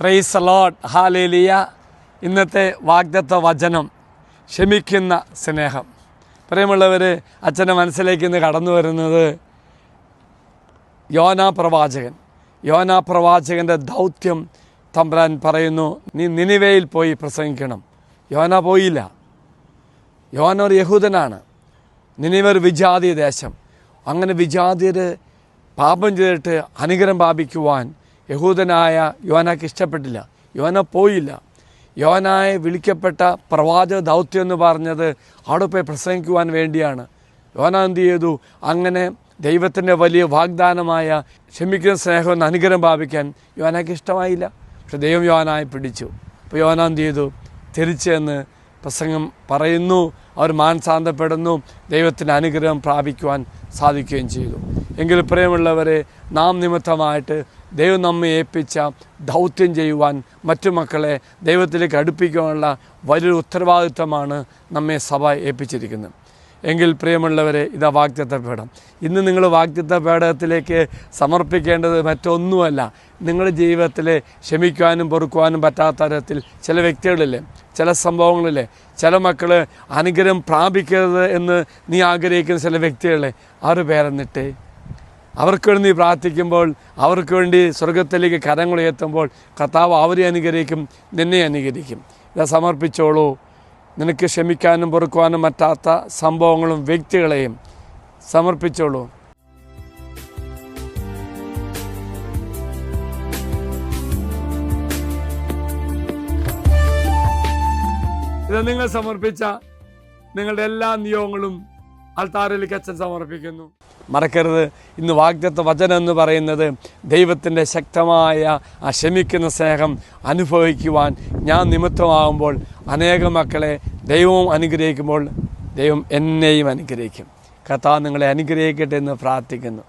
Price load hallelujah ഇന്നത്തെ വാഗ്ദത്ത വചനം ക്ഷമിക്കുന്ന സ്നേഹം. പ്രിയമുള്ളവർ അച്ഛന്റെ മനസ്സിലേക്ക് ഇന്ന് കടന്നു വരുന്നത് യോനാ പ്രവാചകൻ. യോനാ പ്രവാചകന്റെ ദൗത്യം തമ്പ്രാൻ പറയുന്നു നീ നിനിവയിൽ പോയി പ്രസംഗിക്കണം. യോന പോയില്ല. യോന ഒരു യഹൂദനാണ്. നിനിവ ഒരു വിജാതീയ ദേശം. അങ്ങനെ വിജാതിയർ പാപം ചെയ്തിട്ട് അനുഗ്രഹം പാപിക്കുവാൻ യഹൂദനായ യോനാക്ക് ഇഷ്ടപ്പെട്ടില്ല. യോന പോയില്ല. യോനായെ വിളിക്കപ്പെട്ട പ്രവാചക ദൗത്യം എന്ന് പറഞ്ഞത് അവിടെ പോയി പ്രസംഗിക്കുവാൻ വേണ്ടിയാണ്. യോന എന്ത് ചെയ്തു? അങ്ങനെ ദൈവത്തിന്റെ വലിയ വാഗ്ദാനമായ ക്ഷമിക്കുന്ന സ്നേഹം എന്ന് അനുഗ്രഹം പാപിക്കാൻ യോനാക്ക് ഇഷ്ടമായില്ല. പക്ഷെ ദൈവം യോനായി പിടിച്ചു. അപ്പോൾ യോന എന്ത് ചെയ്തു? തിരിച്ചെന്ന് പ്രസംഗം പറയുന്നു. അവർ മാനസാന്തപ്പെടുന്നു ദൈവത്തിന്റെ അനുഗ്രഹം പ്രാപിക്കുവാൻ സാധിക്കുകയും ചെയ്തു. എങ്കിൽ പ്രിയമുള്ളവരെ നാം നിമിത്തമായിട്ട് ദൈവം നമ്മെ ഏൽപ്പിച്ച ദൗത്യം ചെയ്യുവാൻ മറ്റു മക്കളെ ദൈവത്തിലേക്ക് അടുപ്പിക്കുവാനുള്ള വലിയൊരു ഉത്തരവാദിത്തമാണ് നമ്മെ സഭ ഏൽപ്പിച്ചിരിക്കുന്നത്. എങ്കിൽ പ്രിയമുള്ളവരെ ഇതാ വാഗ്ദത്ത പേടം ഇന്ന് നിങ്ങൾ വാഗ്ദത്ത പേടകത്തിലേക്ക് സമർപ്പിക്കേണ്ടത് മറ്റൊന്നുമല്ല. നിങ്ങളുടെ ജീവിതത്തിൽ ക്ഷമിക്കുവാനും പൊറുക്കുവാനും പറ്റാത്ത തരത്തിൽ ചില വ്യക്തികളില്ലേ ചില സംഭവങ്ങളില്ലേ ചില മക്കൾ അനുഗ്രഹം പ്രാപിക്കരുത് എന്ന് നീ ആഗ്രഹിക്കുന്ന ചില വ്യക്തികളെ ആറ് പേരെന്നിട്ട്. അവർക്ക് വേണ്ടി നീ പ്രാർത്ഥിക്കുമ്പോൾ അവർക്ക് വേണ്ടി സ്വർഗത്തിലേക്ക് കരങ്ങൾ ഉയർത്തുമ്പോൾ കർത്താവ് അവരെ അനുഗ്രഹിക്കും നിന്നെ അനുഗ്രഹിക്കും. ഇത് സമർപ്പിച്ചോളൂ. നിനക്ക് ക്ഷമിക്കാനും പൊറുക്കുവാനും പറ്റാത്ത സംഭവങ്ങളും വ്യക്തികളെയും സമർപ്പിച്ചോളൂ. ഇത് നിങ്ങൾ സമർപ്പിച്ച നിങ്ങളുടെ എല്ലാ നിയോഗങ്ങളും അൾത്താറിലേക്ക് അച്ഛൻ സമർപ്പിക്കുന്നു. മറക്കരുത്. ഇന്ന് വാഗ്ദത്ത വചനം എന്ന് പറയുന്നത് ദൈവത്തിന്റെ ശക്തമായ ആ ക്ഷമിക്കുന്ന സ്നേഹം അനുഭവിക്കുവാൻ ഞാൻ നിമിത്തമാകുമ്പോൾ അനേക മക്കളെ ദൈവവും അനുഗ്രഹിക്കുമ്പോൾ ദൈവം എന്നെയും അനുഗ്രഹിക്കും. കഥ നിങ്ങളെ അനുഗ്രഹിക്കട്ടെ എന്ന് പ്രാർത്ഥിക്കുന്നു.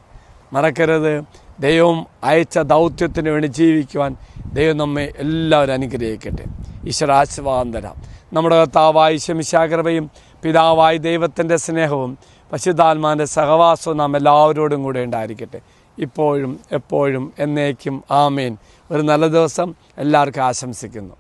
മറക്കരുത്. ദൈവം അയച്ച ദൗത്യത്തിന് വേണ്ടി ജീവിക്കുവാൻ ദൈവം നമ്മെ എല്ലാവരും അനുഗ്രഹിക്കട്ടെ. ഈശ്വര ആശീർവാദം തരാം. നമ്മുടെ കർത്താവായ ശമിശാകൃപയും പിതാവായ ദൈവത്തിന്റെ സ്നേഹവും പശുതാത്മാന്റെ സഹവാസവും നാം എല്ലാവരോടും കൂടെ ഉണ്ടായിരിക്കട്ടെ. ഇപ്പോഴും എപ്പോഴും എന്നേക്കും ആമേൻ. ഒരു നല്ല ദിവസം എല്ലാവർക്കും ആശംസിക്കുന്നു.